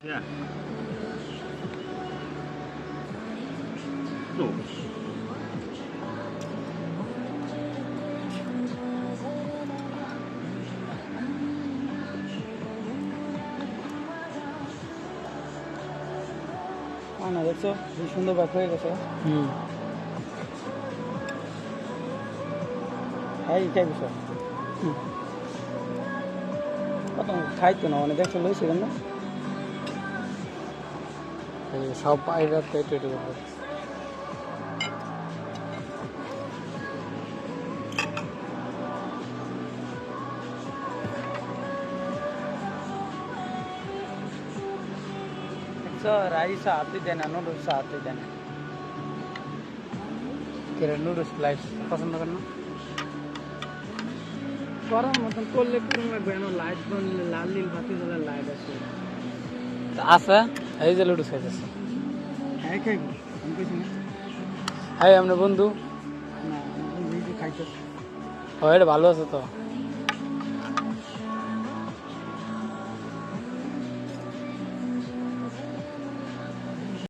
Yeah. No. না দেখছো কি সুন্দর ব্যাক হয়ে গেছে হুম খাই খাই বসো কত খাইতো না মানে দেখছো লইছে কেন এই সব দেয় না নুডলস হাতে দেয় না। কেরে নুডলস লাইস পছন্দ করেন না? গরম মতন করলে পুরো লাগবে লাইট লাল নীল বাতি লাইট আছে আছে? এই যে লুডুস খাইতেছে হ্যাঁ হাই আপনার বন্ধু। ও এটা ভালো আছে তো।